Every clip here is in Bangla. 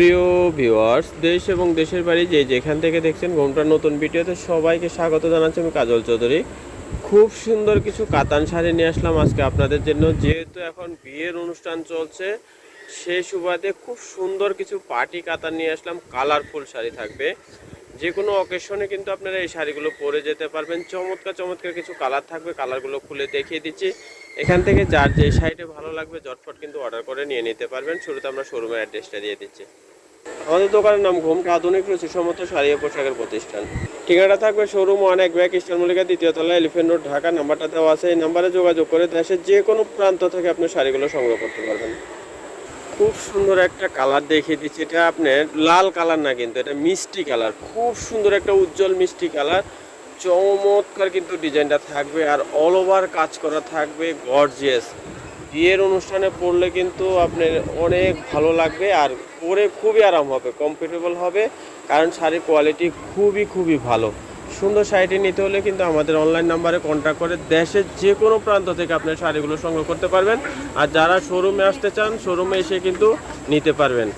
প্রিয় ভিউয়ার্স, দেশ এবং দেশের বাড়ি যে যেখান থেকে দেখছেন ঘুমটার নতুন ভিডিওতে সবাইকে স্বাগত জানাচ্ছি আমি কাজল চৌধুরী। খুব সুন্দর কিছু কাতান শাড়ি নিয়ে আসলাম আজকে আপনাদের জন্য। যেহেতু এখন বিয়ের অনুষ্ঠান চলছে সেই সুবাদে খুব সুন্দর কিছু পার্টি কাতান নিয়ে আসলাম। কালারফুল শাড়ি থাকবে। যে কোনো অকেশনে কিন্তু আপনারা এই শাড়িগুলো পরে যেতে পারবেন। চমৎকার চমৎকার কিছু কালার থাকবে। কালারগুলো খুলে দেখিয়ে দিচ্ছি। এখান থেকে যার যে শাড়িটা ভালো লাগবে জটফট কিন্তু অর্ডার করে নিয়ে নিতে পারবেন। শুরুতে আমরা শোরুমের অ্যাড্রেসটা দিয়ে দিচ্ছি। আমাদের দোকানের নাম ঘুমটা আধুনিক রুচিসম্মত শাড়ি ও পোশাকের প্রতিষ্ঠান। ঠিকানা থাকবে শোরুম অনেক ব্যাগ ইস্টার মল্লিকা, দ্বিতীয় তলা এলিফেন্ট রোড ঢাকা। নাম্বারটা দেওয়া আছে। এই নাম্বারে যোগাযোগ করে দেশের যে কোনো প্রান্ত থেকে আপনি শাড়িগুলো সংগ্রহ করতে পারবেন। খুব সুন্দর একটা কালার দেখিয়ে দিচ্ছি। এটা আপনার লাল কালার না কিন্তু, এটা মিষ্টি কালার খুব সুন্দর একটা উজ্জ্বল মিষ্টি কালার চমৎকার কিন্তু ডিজাইনটা থাকবে আর অল ওভার কাজ করা থাকবে গর্জিয়াস বিয়ের অনুষ্ঠানে পরলে কিন্তু আপনার অনেক ভালো লাগবে আর পরে খুবই আরাম হবে কমফোর্টেবল হবে, কারণ শাড়ির কোয়ালিটি খুবই খুবই ভালো। সুন্দর শাড়িটি নিতে হলে কিন্তু আমাদের অনলাইন নাম্বারে কন্ট্যাক্ট করে দেশের যে কোনো প্রান্ত থেকে আপনার শাড়িগুলো সংগ্রহ করতে পারবেন। আর যারা শোরুমে আসতে চান শোরুমে এসে কিন্তু নিতে পারবেন।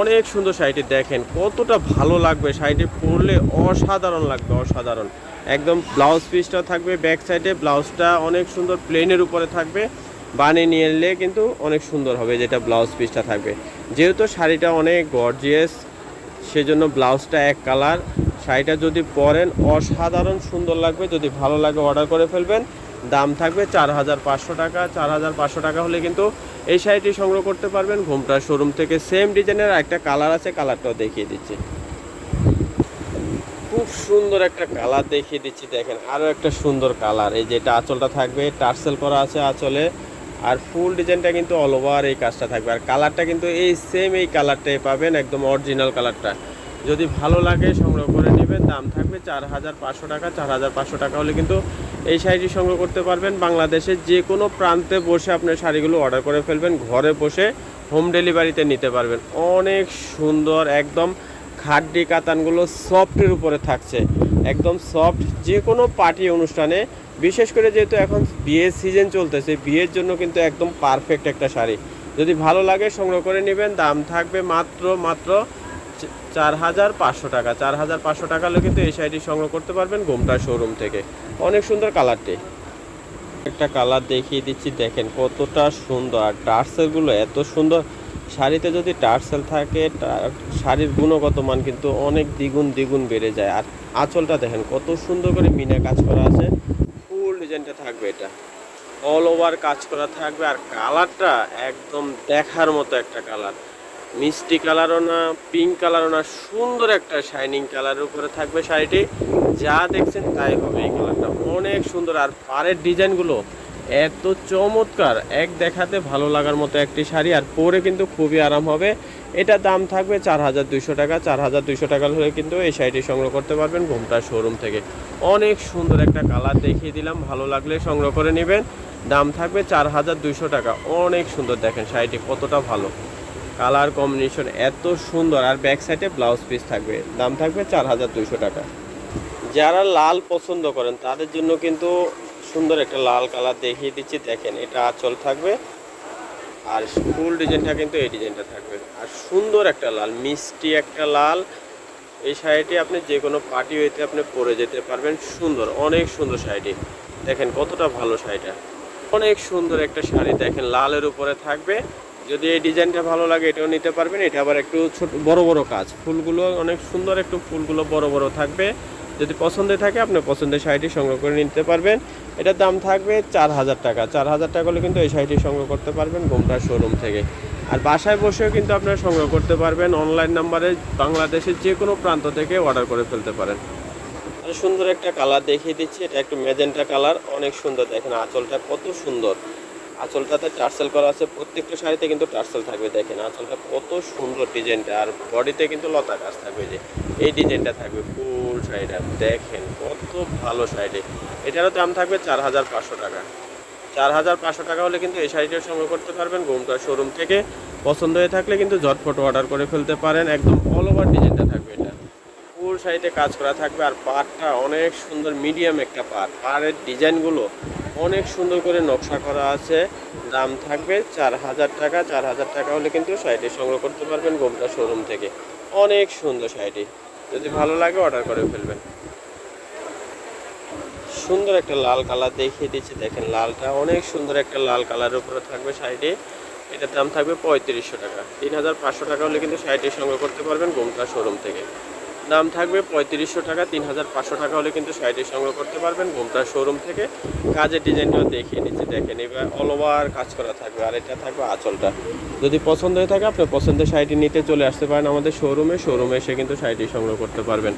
অনেক সুন্দর শাড়িটি দেখেন, কতটা ভালো লাগবে। শাড়িটি পরলে অসাধারণ লাগবে, অসাধারণ। একদম ব্লাউজ পিসটা থাকবে ব্যাক সাইডে ব্লাউজটা অনেক সুন্দর প্লেনের উপরে থাকবে। বানিয়ে নিয়ে এলে কিন্তু অনেক সুন্দর হবে যেটা ব্লাউজ পিসটা থাকবে। যেহেতু শাড়িটা অনেক গর্জিয়াস সেজন্য ব্লাউজটা এক কালার শাড়িটা যদি পরেন অসাধারণ সুন্দর লাগবে। যদি ভালো লাগে অর্ডার করে ফেলবেন। দাম থাকবে চার হাজার পাঁচশো টাকা। চার হাজার পাঁচশো টাকা হলে কিন্তু এই শাড়িটি সংগ্রহ করতে পারবেন। ঘুমটা শোরুম থেকে সেম ডিজাইনের একটা কালার আছে কালারটাও দেখিয়ে দিচ্ছি। খুব সুন্দর একটা কালার দেখিয়ে দিচ্ছি, দেখেন। আরও একটা সুন্দর কালার, এই যেটা আঁচলটা থাকবে, টার্সেল করা আছে আঁচলে। আর ফুল ডিজাইনটা কিন্তু অল ওভার এই কাজটা থাকবে। আর কালারটা কিন্তু এই সেম এই কালারটাই পাবেন, একদম অরিজিনাল কালারটা। যদি ভালো লাগে সংগ্রহ করে নেবেন, দাম থাকবে চার হাজার পাঁচশো টাকা। চার হাজার পাঁচশো টাকা হলে কিন্তু এই শাড়িটি সংগ্রহ করতে পারবেন। বাংলাদেশের যে কোনো প্রান্তে বসে আপনার শাড়িগুলো অর্ডার করে ফেলবেন, ঘরে বসে হোম ডেলিভারিতে নিতে পারবেন। অনেক সুন্দর, একদম খাড্ডি কাতানগুলো সফটের উপরে থাকছে। একদম সফট যে কোনো পার্টি অনুষ্ঠানে, বিশেষ করে যেহেতু এখন বিয়ের সিজন চলতেছে, বিয়ের জন্য কিন্তু একদম পারফেক্ট একটা শাড়ি। যদি ভালো লাগে সংগ্রহ করে নেবেন, দাম থাকবে মাত্র মাত্র চার হাজার পাঁচশো টাকা। চার হাজার পাঁচশো টাকা হলে কিন্তু এই শাড়িটি সংগ্রহ করতে পারবেন গোমটা শোরুম থেকে। অনেক সুন্দর কালারটি। একটা কালার দেখিয়ে দিচ্ছি, দেখেন কতটা সুন্দর। আর টার্সেলগুলো এত সুন্দর শাড়িতে যদি টার্সেল থাকে শাড়ির গুণগত মান কিন্তু অনেক দ্বিগুণ দ্বিগুণ বেড়ে যায়। আর আঁচলটা দেখেন, কত সুন্দর করে মিনা কাজ করা আছে। ফুল ডিজাইনটা থাকবে এটা। অল ওভার কাজ করা থাকবে। আর কালারটা একদম দেখার মতো একটা কালার। মিষ্টি কালারও না পিঙ্ক কালারও না, সুন্দর একটা শাইনিং কালারের উপরে থাকবে শাড়িটি। যা দেখছেন তাই হবে এই কালারটা। অনেক সুন্দর। আর পাড়ের ডিজাইনগুলো এত চমৎকার। এক দেখাতে ভালো লাগার মতো একটি শাড়ি, আর পরে কিন্তু খুবই আরাম হবে। এটা দাম থাকবে চার হাজার দুইশো টাকা। চার হাজার দুইশো টাকা হলে কিন্তু এই শাড়িটি সংগ্রহ করতে পারবেন ঘুমটা শোরুম থেকে। অনেক সুন্দর একটা কালার দেখিয়ে দিলাম। ভালো লাগলে সংগ্রহ করে নেবেন। দাম থাকবে চার হাজার দুইশো টাকা। অনেক সুন্দর দেখেন শাড়িটি, কতটা ভালো। কালার কম্বিনেশন এত সুন্দর, আর ব্যাক সাইডে ব্লাউজ পিস থাকবে। দাম থাকবে চার হাজার দুইশো টাকা। যারা লাল পছন্দ করেন, তাদের জন্য কিন্তু সুন্দর একটা লাল কালার দেখিয়ে দিচ্ছি। দেখেন, এটা আঁচল থাকবে। আর ফুল ডিজাইনটা কিন্তু এই ডিজাইনটা থাকবে। আর সুন্দর একটা লাল, মিষ্টি একটা লাল। এই শাড়িটি আপনি যে কোনো পার্টি হইতে আপনি পরে যেতে পারবেন। সুন্দর, অনেক সুন্দর শাড়িটি। দেখেন, কতটা ভালো শাড়িটা। অনেক সুন্দর একটা শাড়ি। দেখেন, লালের উপরে থাকবে। যদি এই ডিজাইনটা ভালো লাগে, এটাও নিতে পারবেন। এটা আবার একটু ছোট, বড় বড় কাজ। ফুলগুলো অনেক সুন্দর, একটু ফুলগুলো বড় বড় থাকবে। যদি পছন্দের থাকে, আপনি পছন্দের শাড়িটি সংগ্রহ করে নিতে পারবেন। এটার দাম থাকবে চার হাজার টাকা। চার হাজার টাকা হলে কিন্তু এই শাড়িটি সংগ্রহ করতে পারবেন গোমটা শোরুম থেকে। আর বাসায় বসেও কিন্তু আপনারা সংগ্রহ করতে পারবেন। অনলাইন নাম্বারে বাংলাদেশের যে কোনো প্রান্ত থেকে অর্ডার করে ফেলতে পারেন। আর সুন্দর একটা কালার দেখিয়ে দিচ্ছি। এটা একটু ম্যাজেন্টা কালার। অনেক সুন্দর দেখেন, আঁচলটা কত সুন্দর। আঁচলটাতে টার্সেল করা আছে, প্রত্যেকটা শাড়িতে কিন্তু টার্সেল থাকবে, দেখেন আঁচলটা কত সুন্দর ডিজাইনটা, আর বডিতে কিন্তু লতা গাছ থাকবে যে, এই ডিজাইনটা থাকবে ফুল শাড়িটা, দেখেন কত ভালো শাড়ি এটারও দাম থাকবে চার হাজার পাঁচশো টাকা। চার হাজার পাঁচশো টাকা হলে কিন্তু এই শাড়িটা সংগ্রহ করতে পারবেন গোমটা শোরুম থেকে। পছন্দ হয়ে থাকলে কিন্তু ঝটফট অর্ডার করে ফেলতে পারেন, একদম অল ওভার ডিজাইনটা থাকবে এটা। ফুল শাড়িতে কাজ করা থাকবে, আর পাড়টা অনেক সুন্দর মিডিয়াম একটা পাড়। পাড়ের ডিজাইনগুলো অনেক সুন্দর করে নকশা করা আছে। দাম থাকবে চার হাজার টাকা। চার হাজার টাকা হলে কিন্তু শাড়িটি সংগ্রহ করতে পারবেন গোমটা শোরুম থেকে। অনেক সুন্দর শাড়িটি। যদি ভালো লাগে অর্ডার করে ফেলবেন। সুন্দর একটা লাল কালার দেখিয়ে দিচ্ছি। দেখেন লালটা অনেক সুন্দর একটা লাল কালারের উপরে থাকবে শাড়িটি। এটার দাম থাকবে পঁয়ত্রিশশো টাকা। তিন হাজার পাঁচশো টাকা হলে কিন্তু শাড়িটি সংগ্রহ করতে পারবেন গোমটা শোরুম থেকে। দাম থাকবে পঁয়ত্রিশশো টাকা, তিন হাজার পাঁচশো টাকা হলে কিন্তু শাড়িটি সংগ্রহ করতে পারবেন গোমটা শোরুম থেকে। কাজের ডিজাইনটাও দেখিয়ে নিচ্ছি দেখেন এবার অল ওভার কাজ করা থাকবে, আর এটা থাকবে আঁচলটা। যদি পছন্দ হয়ে থাকে, আপনি পছন্দের শাড়িটি নিতে চলে আসতে পারেন আমাদের শোরুমে শোরুমে এসে কিন্তু শাড়িটি সংগ্রহ করতে পারবেন।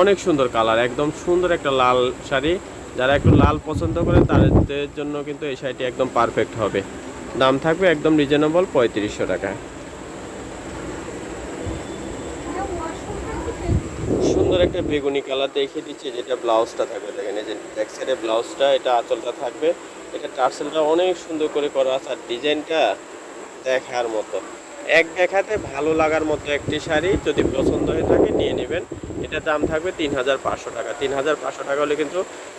অনেক সুন্দর কালার একদম সুন্দর একটা লাল শাড়ি। যারা একটু লাল পছন্দ করেন, তাদের জন্য কিন্তু এই শাড়িটি একদম পারফেক্ট হবে। দাম থাকবে একদম রিজনেবল পঁয়ত্রিশশো টাকা। সুন্দর একটা বেগুনি কালার দেখিয়ে দিচ্ছি, যেটা ব্লাউজটা থাকবে। দেখেন, এই যে ব্যাক সাইডে ব্লাউজটা, এটা আঁচলটা থাকবে। এটা টার্সেলটা অনেক সুন্দর করে করা আছে, আর ডিজাইনটা দেখার মতো। এক দেখাতে ভালো লাগার মতো একটি শাড়ি, যদি পছন্দ হয়ে থাকে, নিয়ে নেবেন। এটার দাম থাকবে তিন হাজার পাঁচশো টাকা। তিন হাজার পাঁচশো টাকা হলে কিন্তু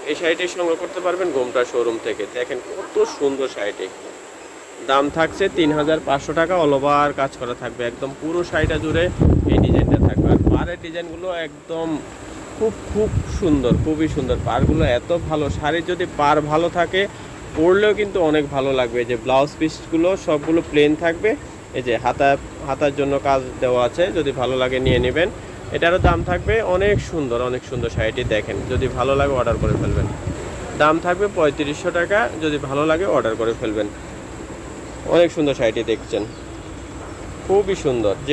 এই শাড়িটি সংগ্রহ করতে পারবেন গোমটা শোরুম থেকে। দেখেন কত সুন্দর শাড়িটি। দাম থাকছে তিন হাজার পাঁচশো টাকা। অল ওভার কাজ করা থাকবে একদম পুরো শাড়িটা জুড়ে এই ডিজাইনটা থাকবে। আর পাড়ের ডিজাইনগুলো একদম খুব খুব সুন্দর, খুবই সুন্দর। পাড়গুলো এত ভালো শাড়ির যদি পার ভালো থাকে, পরলেও কিন্তু অনেক ভালো লাগবে। যে ব্লাউজ পিসগুলো সবগুলো প্লেন থাকবে। এই যে হাতা, হাতার জন্য কাজ দেওয়া আছে, যদি ভালো লাগে নিয়ে নেবেন। এটারও দাম থাকবে অনেক সুন্দর অনেক সুন্দর শাড়িটি দেখেন। যদি ভালো লাগে অর্ডার করে ফেলবেন। দাম থাকবে পঁয়ত্রিশশো টাকা, যদি ভালো লাগে অর্ডার করে ফেলবেন। অনেক সুন্দর শাড়িটি দেখছেন। খুবই সুন্দর। যে